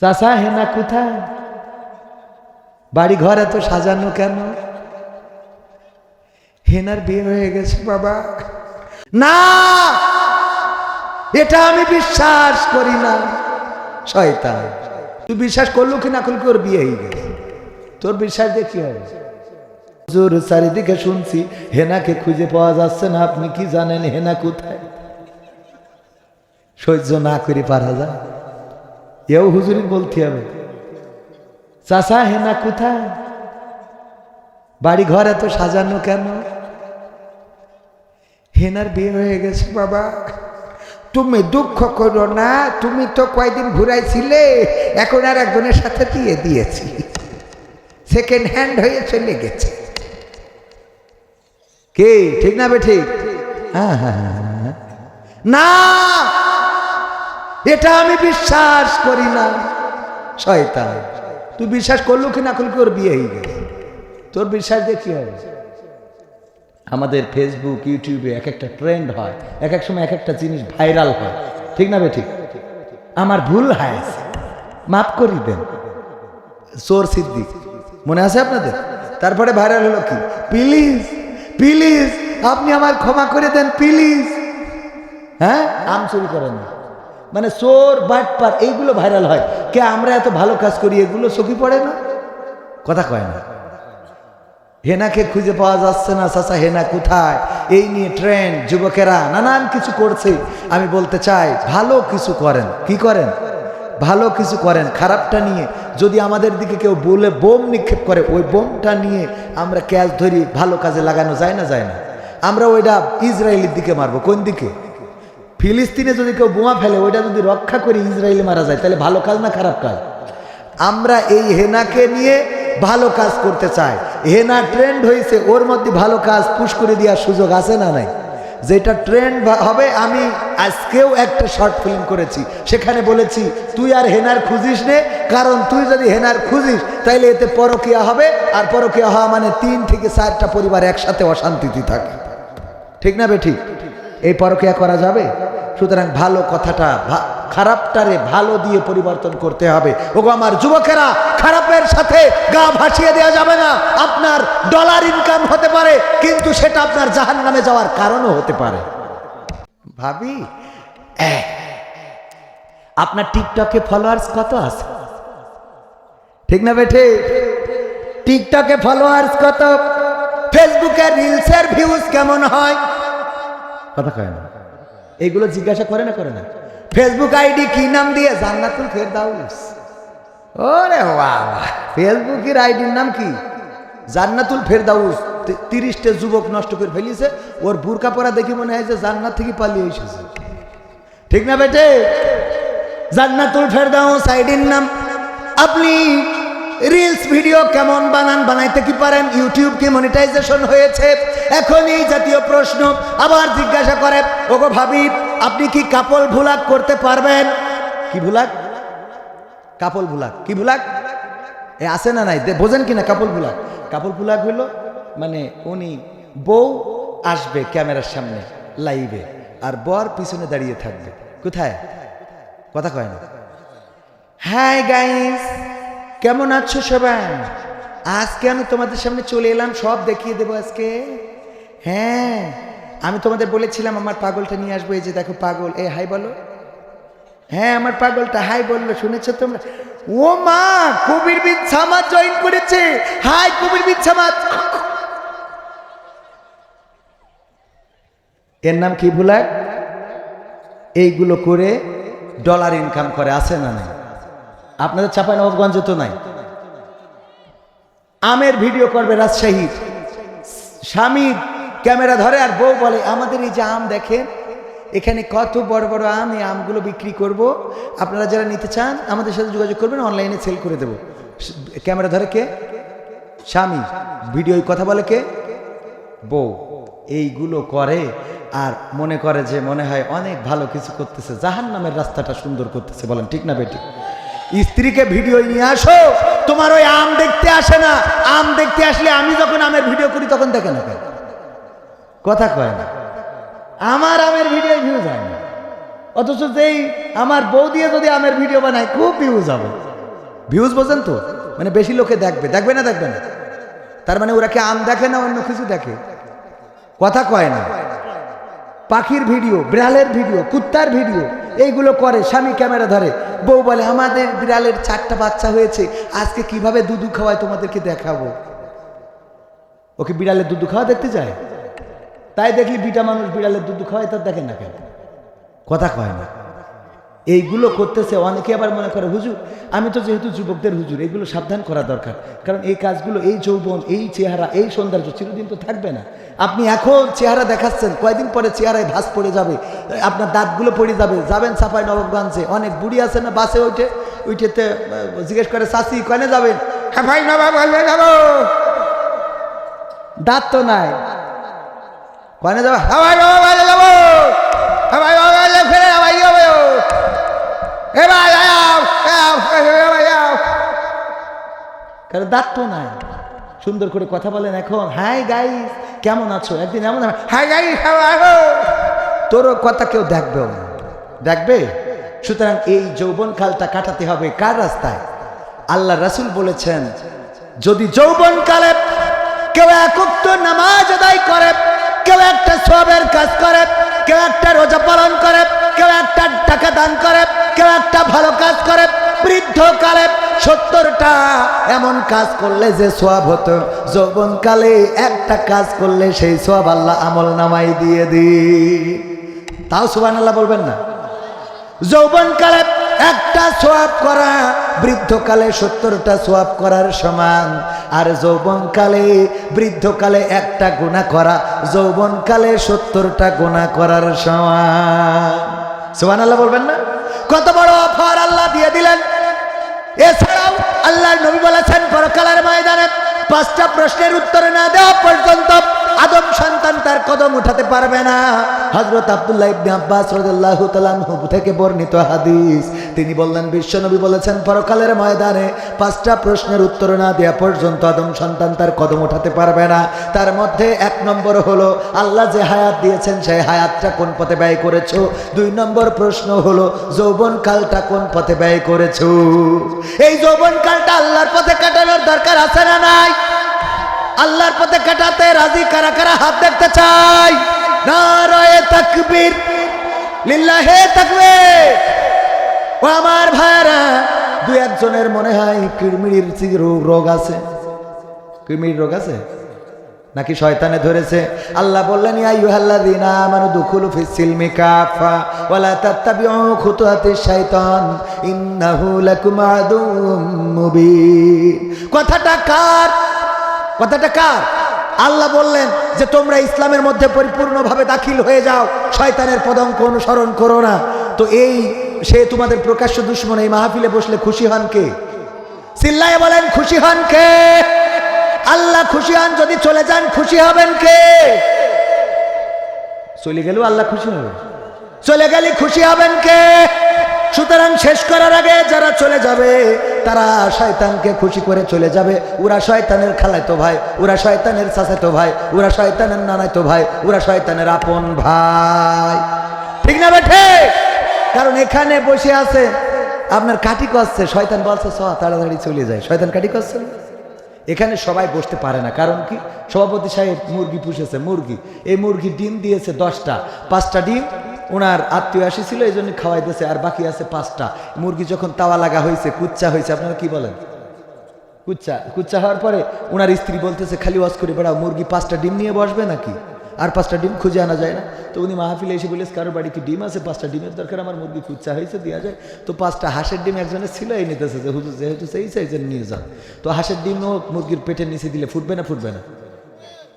চাষা হেনা কোথায়? বাড়ি ঘর এত সাজানো কেন? হেনার বিয়ে হয়ে গেছে, বাবা। না! এটা আমি বিশ্বাস করি না। শয়তান। তুই বিশ্বাস করল কি না করলু ওর বিয়ে হয়ে গেছে? তোর বিশ্বাস দিয়ে কি হবে? জোর চারিদিকে শুনছি, হেনাকে খুঁজে পাওয়া যাচ্ছে না। আপনি কি জানেন হেনা কোথায়? সহ্য না করে, পারা যায়। এও হুজুরি বলতে হবে চাষা হেনা কোথায়? বাড়ি ঘর এত সাজানো কেন? হেনার বিয়ে হয়ে গেছে বাবা। তুমি দুঃখ করো না তুমি তো কয়দিন ঘুরাইছিলে এখন আর একজনের সাথে দিয়ে দিয়েছি। সেকেন্ড হ্যান্ড হয়ে চলে গেছে। কে ঠিক না বে ঠিক? হ্যাঁ হ্যাঁ হ্যাঁ, হ্যাঁ। না এটা আমি বিশ্বাস করি না। শয়তান, তুই বিশ্বাস করল কি না করলু কি ওর বিয়ে হয়ে গেছে। তোর বিশ্বাস কি হবে? আমাদের ফেসবুক ইউটিউবে এক একটা ট্রেন্ড হয় এক এক সময় এক একটা জিনিস ভাইরাল হয়। ঠিক না বে আমার ভুল হয় মাফ করি দেন। চোর সিদ্দিক, মনে আছে আপনাদের? তারপরে ভাইরাল হলো কি? প্লিজ প্লিজ আপনি আমার ক্ষমা করে দেন প্লিজ হ্যাঁ? আম চুরি করেন না। মানে চোর, বাটপার, এইগুলো ভাইরাল হয়। কে আমরা এত ভালো কাজ করি, এগুলো চোখে পড়ে না? কথা কয় না। হেনাকে খুঁজে পাওয়া যাচ্ছে না, চাচা হেনা কোথায়? এই নিয়ে ট্রেন্ড যুবকেরা নানান কিছু করছে। আমি বলতে চাই, ভালো কিছু করেন। কি করেন? ভালো কিছু করেন। খারাপটা নিয়ে যদি আমাদের দিকে কেউ বলে বোম নিক্ষেপ করে, ওই বোমটা নিয়ে আমরা ক্যাচ ধরি, ভালো কাজে লাগানো যায় না যায় না। আমরা ওইটা ইসরায়েলের দিকে মারবো। কোন দিকে? ফিলিস্তিনে যদি কেউ বোমা ফেলে, ওইটা যদি রক্ষা করে ইসরায়েলে মারা যায়, তাহলে ভালো কাজ না খারাপ কাজ? আমরা এই হেনাকে নিয়ে ভালো কাজ করতে চাই। হেনা ট্রেন্ড হয়েছে, ওর মধ্যে ভালো কাজ পুশ করে দেওয়ার সুযোগ আছে না নাই? যেটা ট্রেন্ড হবে, আমি আজকেও একটা শর্ট ফিল্ম করেছি। সেখানে বলেছি, তুই আর হেনার খুঁজিস নে, কারণ তুই যদি হেনার খুঁজিস, তাইলে এতে পরকিয়া হবে, আর পরকিয়া হওয়া মানে তিন থেকে চারটা পরিবার একসাথে অশান্তিতে থাকে। ঠিক না বে ঠিক? এই পরকিয়া করা যাবে? সুতরাং ভালো কথাটা খারাপটারে ভালো দিয়ে পরিবর্তন করতে হবে। ওগো আমার যুবকেরা, খারাপের সাথে গা ভাসিয়ে দেওয়া যাবে না। আপনার ডলার ইনকাম হতে পারে, কিন্তু সেটা আপনার জাহান নামে যাওয়ার কারণও হতে পারে। ভাবি আপনার টিকটকে ফলোয়ার্স কত আছে? ঠিক না বেঠে? টিকটকে ফলোয়ার্স কত? ফেসবুকে রিলসের ভিউজ কেমন হয়? কথা কয় না। এইগুলো জিজ্ঞাসা করে না করে না। ফেসবুক আইডি কি নাম দিয়ে জান্নাতুল ফেরদাউস? ওরে বাবা ফেসবুকের আইডির নাম কি? জান্নাতুল ফেরদাউস তিরিশটা যুবক নষ্ট করে ফেলিছে, ওর বুরকা পরা দেখি মনে হয় যে জান্নাত থেকে পালিয়ে এসেছে। ঠিক না বেটে? জান্নাতুল ফেরদাউস আইডির নাম আপনি রিলস ভিডিও কেমন বানান, বানাইতে কি পারেন? ইউটিউব কি মনিটাইজেশন হয়েছে? এখন এই জাতীয় প্রশ্ন আবার জিজ্ঞাসা করে, ওগো ভাবি, আপনি কি কাপল ভুলাক করতে পারবেন? কি ভুলাক? কাপল ভুলাক। কি ভুলাক? এ আছে না নাই? বোঝেন কি না কাপল ভুলাক? কাপল ভুলাক হইল মানে উনি বউ আসবে ক্যামেরার সামনে, লাইভে, আর বর পিছনে দাঁড়িয়ে থাকবে। কোথায়? কথা কয় না। হাই গাইস কেমন আছো সবাই? আজকে আমি তোমাদের সামনে চলে এলাম, সব দেখিয়ে দেবো আজকে। হ্যাঁ আমি তোমাদের বলেছিলাম আমার পাগলটা নিয়ে আসব, এই যে দেখো পাগল। এ, হাই বলো। হ্যাঁ আমার পাগলটা, হাই বলল, শুনেছো তোমরা? ও মা, কবির বিন সামাদ জয়েন করেছে। হাই, কবির বিন সামাদ। এর নাম কি ভুলাক এইগুলো করে ডলার ইনকাম করে, আছে না নাই? আপনাদের চাপাই নবাবগঞ্জে তো নাই। আমের ভিডিও করবে রাজশাহীর স্বামী ক্যামেরা ধরে আর বউ বলে, আমাদের এই যে আম দেখেন, এখানে কত বড় বড় আম, এই আমগুলো বিক্রি করব। আপনারা যারা নিতে চান, আমাদের সাথে যোগাযোগ করবেন, অনলাইনে সেল করে দেবো। ক্যামেরা ধরে কে? স্বামী। ভিডিও কথা বলে কে? বউ। এইগুলো করে আর মনে করে যে মনে হয় অনেক ভালো কিছু করতেছে। জাহান নামের রাস্তাটা সুন্দর করতেছে, বলেন ঠিক না বেটি? স্ত্রীকে ভিডিও নিয়ে আসো, তোমার ওই আম দেখতে আসে না। আম দেখতে আসলে আমি যখন আমের ভিডিও করি, তখন দেখে না কথা কয় না। আমার আমের ভিডিও ভিউজ হয় না। অথচ যেই আমার বউ দিয়ে যদি আমের ভিডিও বানায়, খুব ভিউজ হবে। ভিউজ বোঝেন তো? মানে বেশি লোকে দেখবে। দেখবে না দেখবে না? তার মানে ওরা কি আম দেখে না অন্য কিছু দেখে? কথা কয় না। পাখির ভিডিও, বিড়ালের ভিডিও, কুত্তার ভিডিও, এইগুলো করে, স্বামী ক্যামেরা ধরে। বউ বলে, আমাদের বিড়ালের চারটা বাচ্চা হয়েছে, আজকে কীভাবে দুধু খাওয়ায় তোমাদেরকে দেখাবো? ওকে বিড়ালের দুধু খাওয়া দেখতে চায় তাই দেখলি বিটা মানুষ বিড়ালের দুধু খাওয়ায়, তার দেখে না কেন? কথা কয় না। এইগুলো করতেছে, অনেকে আবার মনে করে, হুজুর, আমি তো যেহেতু যুবকদের হুজুর এইগুলো সাবধান করা দরকার। কারণ এই কাজগুলো, এই যৌবন, এই চেহারা, এই সৌন্দর্য চিরদিন তো থাকবে না। আপনি এখন চেহারা দেখাচ্ছেন, কয়দিন পরে চেহারায় ভাস পড়ে যাবে, আপনার দাঁতগুলো পড়ে যাবে, যাবেন সাফাই নবাবগঞ্জে অনেক বুড়ি আছে না, বাসে ওইটে ওইটেতে জিজ্ঞেস করে শাসি কনে যাবেন? দাঁত তো নাই। কনে যাব ভাই নবাবগঞ্জে যাব হ্যাঁ ভাই নবাবগঞ্জে ফিরে ভাই যাব এ দাঁত তো নাই। সুন্দর করে কথা বলেন এখন। হাই গাইস, কেমন আছো? একদিন এমন হাই গাইস তোরও কথা কেউ দেখবেও না। দেখবে? সুতরাং এই যৌবন কালটা কাটাতে হবে কার রাস্তায়? আল্লাহ রাসূল বলেছেন, যদি যৌবন কালে কেউ একক নামাজ আদায় করে, কেউ একটা সবের কাজ করে, কেউ একটা রোজা পালন করে কেউ একটা টাকা দান করে, কেউ একটা ভালো কাজ করে বৃদ্ধকালে সত্তরটা এমন কাজ করলে যে সোয়াব হতো। যৌবনকালে একটা কাজ করলে সেই সোয়াব আল্লাহ আমল নামাই দিয়ে দি তাও সুবান আল্লাহ বলবেন না? যৌবনকালে একটা সোয়াব করা বৃদ্ধকালে সত্তরটা সোয়াব করার সমান। আর যৌবনকালে বৃদ্ধকালে একটা গুণা করা যৌবনকালে সত্তরটা গুণা করার সমান। সোহান আল্লাহ বলবেন না? কত বড় অফার আল্লাহ দিয়ে দিলেন। এছাড়াও আল্লাহর নবী বলেছেন, পরকালের ময়দানে পাঁচটা প্রশ্নের উত্তর না দেওয়া পর্যন্ত আদম সন্তান তার কদম উঠাতে পারবে না। হজরত আব্দুল্লাহ আব্বাস রাদিয়াল্লাহু থেকে বর্ণিত হাদিস। তিনি বললেন, বিশ্বনবী বলেছেন, পরকালের ময়দানে পাঁচটা প্রশ্নের উত্তর না দেওয়া পর্যন্ত আদম সন্তান তার কদম উঠাতে পারবে না। তার মধ্যে এক নম্বর হলো, আল্লাহ যে হায়াত দিয়েছেন, সেই হায়াতটা কোন পথে ব্যয় করেছ? দুই নম্বর প্রশ্ন হলো, যৌবন কালটা কোন পথে ব্যয় করেছ? এই যৌবন কালটা আল্লাহর পথে কাটানোর দরকার আছে না নাই? আল্লাহর পথে কাটাতে রাজি কারা কারা হাত দেখতে চাই নারায়ে তাকবীর। লিল্লাহে তাকবীর। ও আমার ভাইরা দু একজনের মনে হয় কিড়মিড়ির রোগ আছে। কিড়মিড়ির রোগ আছে? নাকি শয়তানে ধরেছে? আল্লাহ বললেন, ইয়া আইয়ুহাল্লাযীনা আমানু দুখুলু ফিস সিলমি কাফা ওয়ালা তাত্তাবিউ খুতুওয়াতিশ শাইতান, ইন্নাহু লাকুম আদুউম মুবিন। কথাটা কার? কথাটা কার? আল্লাহ বললেন যে তোমরা ইসলামের মধ্যে পরিপূর্ণভাবে দাখিল হয়ে যাও, শয়তানের পদঙ্ক অনুসরণ করো না। তো এই সে তোমাদের প্রকাশ্য দুশ্মন এই মাহফিলে বসলে খুশি হন কে? চিল্লায় বলেন, খুশি হন কে? আল্লাহ খুশি হন, যদি চলে যান, খুশি হবেন কে? চলে গেলেও আল্লাহ খুশি হবে। চলে গেলে খুশি হবেন কে? সুতরাং শেষ করার আগে যারা চলে যাবে, তারা শয়তানকে খুশি করে চলে যাবে। ওরা শয়তানের খালাইতো ভাই, ওরা শয়তানের চাচাতো ভাই, ওরা শয়তানের নানাইতো ভাই, ওরা শয়তানের আপন ভাই। ঠিক না বেঠে কারণ এখানে বসে আছে, আপনার কাটি করছে শয়তান বলছে স তাড়াতাড়ি চলে যায় শয়তান কাটি করছে না? এখানে সবাই বসতে পারে না। কারণ কি? সভাপতি সাহেব মুরগি পুষেছে, মুরগি। এই মুরগি ডিম দিয়েছে দশটা, পাঁচটা ডিম ওনার আত্মীয় আসিছিল এই জন্য খাওয়াই দিয়েছে আর বাকি আছে পাঁচটা। মুরগি যখন তাওয়া লাগা হয়েছে কুচ্চা হয়েছে আপনারা কি বলেন? কুচ্চা কুচ্চা হওয়ার পরে ওনার স্ত্রী বলতেছে, খালি ওয়াজ করে বেড়াও, মুরগি পাঁচটা ডিম নিয়ে বসবে নাকি? আর পাঁচটা ডিম খুঁজে আনা যায় না। তো উনি মাহফিলে এসে বলেছে কারোর বাড়ি কি ডিম আছে? পাঁচটা ডিমের দরকার, আমার মুরগি কুচ্চা হয়েছে দেওয়া যায়। তো পাঁচটা হাঁসের ডিম একজনের ছিল এই নিতেছে যেহেতু সেই সাইজের নিয়ে যান। তো হাঁসের ডিমও মুরগির পেটের নিচে দিলে ফুটবে না ফুটবে না।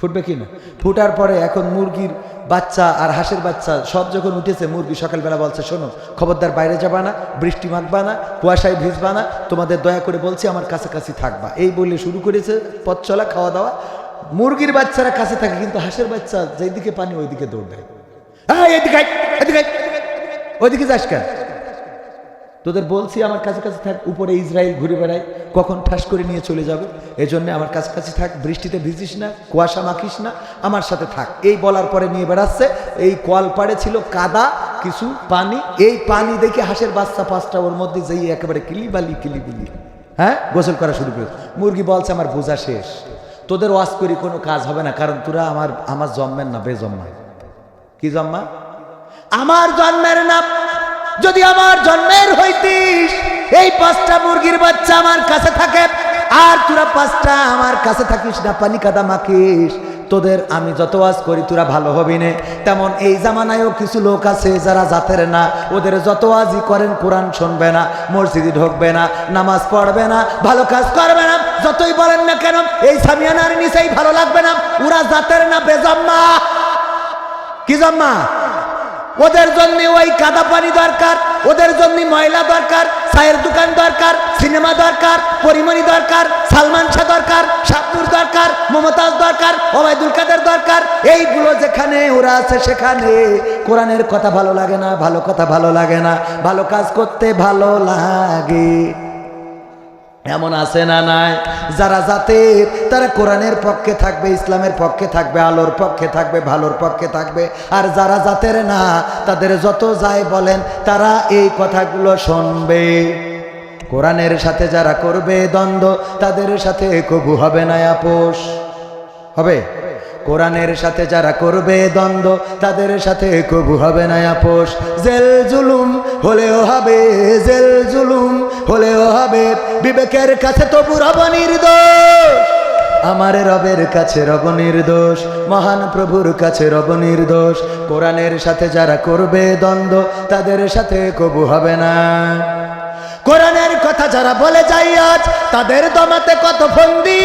ফুটবে কি না ফুটার পরে এখন মুরগির বাচ্চা আর হাঁসের বাচ্চা সব যখন উঠেছে মুরগি সকালবেলা বলছে শোনো খবরদার বাইরে যাবা না বৃষ্টি মাখবা না কুয়াশায় ভিজবা না তোমাদের দয়া করে বলছি আমার কাছাকাছি থাকবা এই বলে শুরু করেছে পথ চলা খাওয়া দাওয়া মুরগির বাচ্চারা কাছে থাকে কিন্তু হাঁসের বাচ্চা যেদিকে পানি ওইদিকে দৌড় দেয় এই, এদিকে ওইদিকে যাস কেন তোদের বলছি আমার কাছে কাছে থাক, উপরে ইসরায়েল ঘুরে বেড়ায়, কখন ঠাস করে নিয়ে চলে যাবে। এই জন্য আমার কাছে কাছে থাক, বৃষ্টিতে ভিজিস না, কুয়াশা মাখিস না, আমার সাথে থাক। এই বলার পরে নিয়ে বেড়াচ্ছে, এই কল পাড়ে ছিল কাদা, কিছু পানি, এই পানি দেখে হাঁসের বাচ্চা পাঁচটা ওর মধ্যে যেই একেবারে কিলিবালি, কিলিবিলি। হ্যাঁ? গোসল করা শুরু করে মুরগি বলছে, আমার বোঝা শেষ। তোদের ওয়াশ করি, কোনো কাজ হবে না, কারণ তোরা আমার আমার জন্মের না বেজন্মা কি জন্মা আমার জন্মের না যদি আমার জন্মের হইতিস, এই পাঁচটা মুরগির বাচ্চা আমার কাছে থাকে, আর তোরা পাঁচটা আমার কাছে থাকিস না, পানি কাদা মাখিস। তোদের আমি যত আজ করি, তোরা ভালো হবি নে। তেমন এই জামানায়ও কিছু লোক আছে যারা জাতের না। ওদের যত আজই করেন, কোরআন শুনবে না, মসজিদে ঢুকবে না, নামাজ পড়বে না, ভালো কাজ করবে না, যতই বলেন না কেন, এই সামিয়ানার নিচেই ভালো লাগবে না। ওরা জাতের না, বেজম্মা। কি জম্মা? ওদের জন্য ওই কাদা পানি দরকার, ওদের জন্য ময়লা দরকার, চায়ের দোকান দরকার, সিনেমা দরকার, পরিমণি দরকার, সালমান শাহ দরকার, শাহপুর দরকার, মমতাজ দরকার, ওবায়দুল কাদের দরকার। এইগুলো যেখানে ওরা আছে সেখানে। কোরআনের কথা ভালো লাগে না, ভালো কথা ভালো লাগে না, ভালো কাজ করতে ভালো লাগে। এমন আছে না নাই? যারা জাতের, তারা কোরআনের পক্ষে থাকবে, ইসলামের পক্ষে থাকবে, আলোর পক্ষে থাকবে, ভালোর পক্ষে থাকবে। আর যারা জাতের না, তাদের যত যায় বলেন, তারা এই কথাগুলো শুনবে। কোরআনের সাথে যারা করবে দ্বন্দ্ব, তাদের সাথে কবু হবে না আপোষ হবে? কোরআনের সাথে যারা করবে দ্বন্দ্ব, তাদের সাথে কবু হবে না আপোষ। জেল জুলুম হলেও হবে, জেল জুলুম হলেও হবে। বিবেকের কাছে তবু রব নির্দোষ, আমার রবের কাছে রব নির্দোষ, মহান প্রভুর কাছে রব নির্দোষ। কোরআনের সাথে যারা করবে দ্বন্দ্ব, তাদের সাথে কবু হবে না। কোরআনের কথা যারা বলে যাই আজ, তাদের দমাতে কত ফন্দি?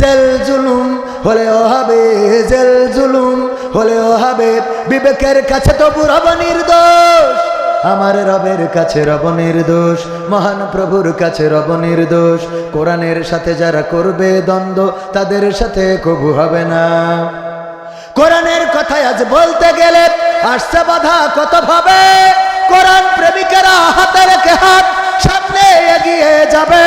জেল জুলুম হলেও হবে জেল জুলুম হলেও হবে। বিবেকের কাছে তো রব নির্দোষ, আমার রবের কাছে রব নির্দোষ, মহান প্রভুর কাছে রব নির্দোষ। কোরআনের সাথে যারা করবে দ্বন্দ্ব, তাদের সাথে কবু হবে না। কোরআনের কথায় আজ বলতে গেলে আসছে বাধা কত ভাবে? কোরআন প্রেমিকেরা হাতে রেখে হাত সামনে এগিয়ে যাবে।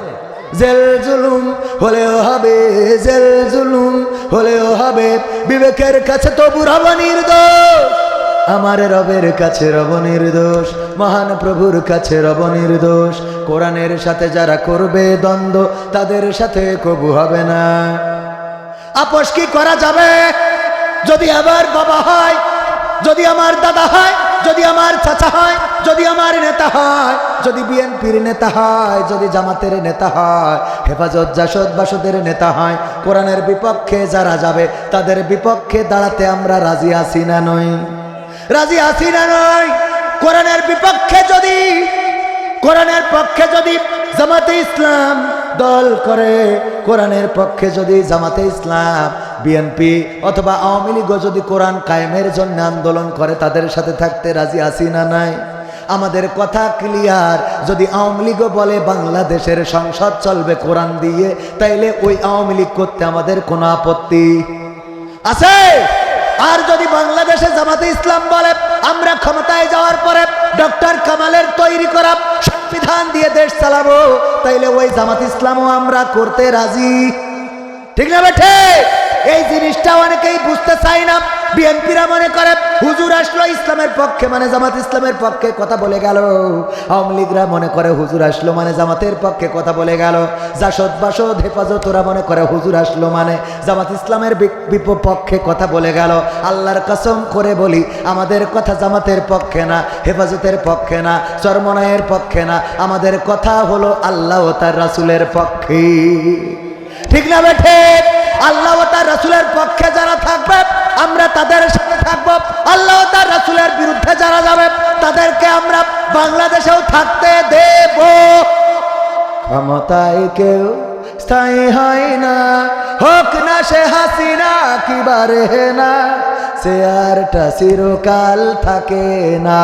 জেল জুলুম হলেও হবে, জেল জুলুম হলেও হবে। বিবেকের কাছে তবু রব নির্দোষ, আমার রবের কাছে রব নির্দোষ, মহান প্রভুর কাছে রব নির্দোষ। কোরআনের সাথে যারা করবে দ্বন্দ্ব, তাদের সাথে কবু হবে না। আপোষ কি করা যাবে? যদি আবার বাবা হয়, যদি আমার দাদা হয় যদি আমার চাচা হয়, যদি আমার নেতা হয়, যদি বিএনপির নেতা হয়, যদি জামাতের নেতা হয়, হেফাজত জাসদ বাসদের নেতা হয়, কোরআনের বিপক্ষে যারা যাবে, তাদের বিপক্ষে দাঁড়াতে আমরা রাজি আছি না নই। রাজি আছি না নই। কোরআনের বিপক্ষে যদি, কোরআনের পক্ষে যদি জামাতে ইসলাম দল করে, কোরআনের পক্ষে যদি জামাতে ইসলাম বিএনপি অথবা আওয়ামী লীগও যদি কোরআন কায়েমের জন্য আন্দোলন করে, তাদের সাথে থাকতে রাজি আছি না নাই? আমাদের কথা ক্লিয়ার যদি আওয়ামী লীগও বলে বাংলাদেশের সংসদ চলবে কোরআন দিয়ে, তাইলে ওই আওয়ামী লীগ করতে আমাদের কোনো আপত্তি? আছে? আর যদি বাংলাদেশে জামাতে ইসলাম বলে, আমরা ক্ষমতায় যাওয়ার পরে ডক্টর কামালের তৈরি করা সংবিধান দিয়ে দেশ চালাবো, তাইলে ওই জামাত ইসলামও আমরা করতে রাজি। ঠিক না বেঠে? এই জিনিসটা অনেকেই বুঝতে চাই না। বিএনপিরা মনে করে, হুজুর আসলো ইসলামের পক্ষে মানে জামাত ইসলামের পক্ষে কথা বলে গেল। আওয়ামী লীগরা মনে করে, হুজুর আসলো মানে জামাতের পক্ষে কথা বলে গেল। জাসদ বাসদ হেফাজত ওরা মনে করে, হুজুর আসলো মানে জামাত ইসলামের বিপক্ষে কথা বলে গেল। আল্লাহর কসম করে বলি, আমাদের কথা জামাতের পক্ষে না, হেফাজতের পক্ষে না, চরমনায়ের পক্ষে না। আমাদের কথা হলো আল্লাহ ও তার রাসুলের পক্ষে। ঠিক না বেঠে আল্লাহ তার রসুলের পক্ষে যারা থাকবে, আমরা তাদের সাথে থাকব। আল্লাহ তার রসুলের বিরুদ্ধে যারা যাবে, তাদেরকে আমরা বাংলাদেশেও থাকতে দেব। ক্ষমতায় কেউ স্থায়ী হয় না। হোক না সে হাসিনা কিবারে না, সে আরটা চিরকাল থাকে না।